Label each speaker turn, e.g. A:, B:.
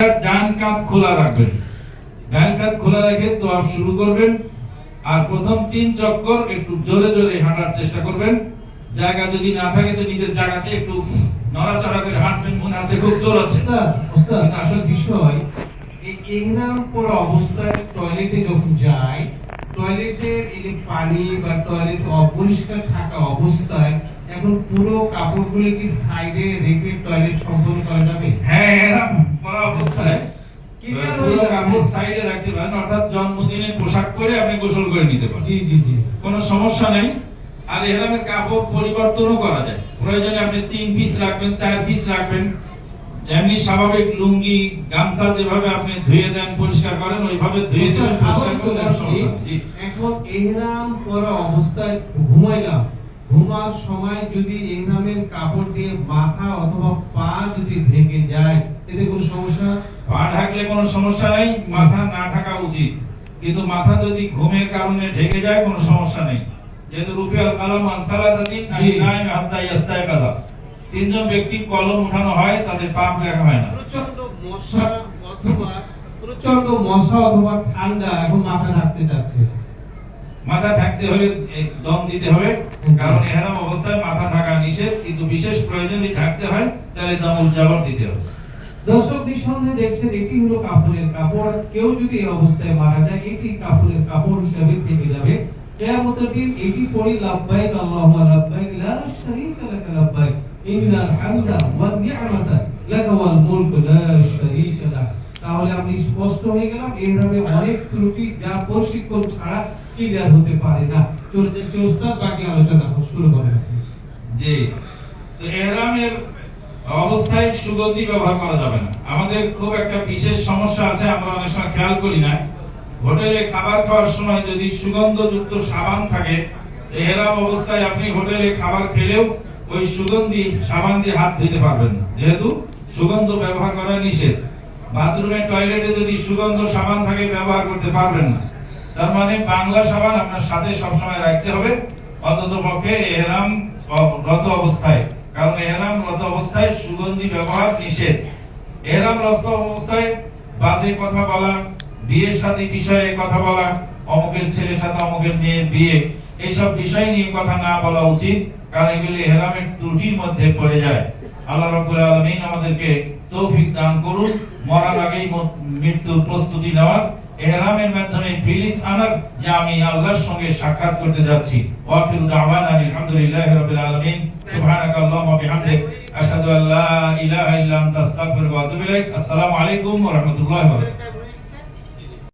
A: ডান কাঁধ খোলা রাখবেন। ডান কাঁধ খোলা রেখে তো শুরু করবেন। আর প্রথম তিন চক্কর একটু জোরে জোরে হাঁটার চেষ্টা করবেন। জায়গা যদি না থাকে তো নিজের জায়গাতে একটু নড়াচড়া করে হাঁটবেন মনে আছে খুব জোর আছে।
B: আসল বিষয় অবস্থায় টয়লেটে যখন যায় টয়লেটের এই যে পানি বা টয়লেট অপরিষ্কার থাকা অবস্থায় এখন পুরো কাপড়গুলো কি সাইডে রেখে টয়লেট সম্পন্ন করা যাবে
A: হ্যাঁ এরকম পরা অবস্থায়
B: Clear হয়ে
A: পুরো
B: যাবে।
A: কাপড় সাইডে রাখতে পারেন অর্থাৎ জন্মদিনে পোশাক পরে আপনি গোসল করে নিতে পারেন।
B: জি জি জি।
A: কোনো সমস্যা নেই। আর এরকমের কাপড় পরিবর্তনও করা যায়। প্রয়োজনে আপনি তিন পিস রাখবেন চার পিস রাখবেন। এমনি স্বাভাবিক লুঙ্গি গামছা যেভাবে আপনি ধুয়ে দেন পরিষ্কার করেন ওইভাবে ধুয়ে দেন পরিষ্কার করেন।
B: এখন ইহরাম পরা অবস্থায় ঘুমাইলাম। ঘুমার সময় যদি ইহরামের কাপড় দিয়ে মাথা অথবা পা যদি ঢেকে যায় এতে কোনো সমস্যা?
A: পা ঢাকলে কোনো সমস্যা নাই। মাথা না ঢাকা উচিত। কিন্তু মাথা যদি ঘুমের কারণে ঢেকে যায় কোনো সমস্যা নেই। যেহেতু রুফিয়াল কালাম আনসালাতাতিন
B: জি।
A: নাই হাত্তা ইয়াস্তায়কাযা তিনজন ব্যক্তি কলম উঠানো হয় তাদের পাপ লেখা হয় না।
B: প্রচণ্ড মশা অথবা প্রচণ্ড মশা অথবা ঠান্ডা এখন মাথা ঢাকতে চাচ্ছে।
A: মাথা ঢাকতে হলে দম দিতে হবে কারণ এহারাম অবস্থায় মাথা ঢাকা নিষেধ। কিন্তু বিশেষ প্রয়োজন যদি ঢাকতে হয় তাহলে দম উজ্জাবর দিতে হবে।
B: দর্শক নিঃসন্দেহে দেখছেন, এটি হলো কাপড়ের কাপড়। কেউ যদি এই অবস্থায় মারা যায়, এটি কাপড়ের কাপড় হিসাবে থেকে যাবে। কিয়ামতের দিন এটি লা ইন্নাল হামদা নি'মাতা ওয়াল মুলকু, লা লাক তাহলে আমি স্পষ্ট হয়ে গেলাম এইভাবে অনেক ত্রুটি যা প্রশিক্ষণ ছাড়া ক্লিয়ার হতে পারে না। চলে যাচ্ছে ওস্তাদ বাকি আলোচনা শুরু।
A: যে তো এহরামের অবস্থায় সুগন্ধি ব্যবহার করা যাবে না। আমাদের খুব একটা বিশেষ সমস্যা আছে, আমরা অনেক সময় খেয়াল করি না। হোটেলে খাবার খাওয়ার সময় যদি সুগন্ধযুক্ত সাবান থাকে এহরাম অবস্থায় আপনি হোটেলে খাবার খেলেও ওই সুগন্ধি সাবান দিয়ে হাত ধুতে পারবেন না। যেহেতু সুগন্ধ ব্যবহার করা নিষেধ। বাথরুমে, টয়লেটে যদি সুগন্ধ সাবান থাকে, ব্যবহার করতে পারবেন না। তার মানে বাংলা সাবান আপনার সাথে সবসময় রাখতে হবে। অন্তত পক্ষে এহরাম গত অবস্থায় কারণ এহরাম রত অবস্থায় সুগন্ধি ব্যবহার নিষেধ। এহরাম রত অবস্থায় বাসে কথা বলা, বিয়ের সাথে বিষয়ে কথা বলা, অমুকের ছেলের সাথে অমুকের মেয়ের বিয়ে এইসব বিষয় নিয়ে কথা না বলা উচিত, কারণ এগুলি এহরামের ত্রুটির মধ্যে পড়ে যায়। আল্লাহ রাব্বুল আলামিন আমাদেরকে তৌফিক দান করুন, মরার আগেই মৃত্যুর প্রস্তুতি নেওয়ার এহরামের মাধ্যমে ফিলিস আনার যে আমি আল্লাহর সঙ্গে সাক্ষাৎ করতে যাচ্ছি। ওয়াকিল দাওয়ানা আলহামদুলিল্লাহি রাব্বিল আলামিন। সুবহানাকা আল্লাহুম্মা ওয়া বিহামদিক। আশহাদু আল্লা ইলাহা ইল্লা আনতা, আস্তাগফিরুকা ওয়া আতুবু ইলাইক। আসসালামু আলাইকুম ওয়া রাহমাতুল্লাহি ওয়া বারাকাতুহু।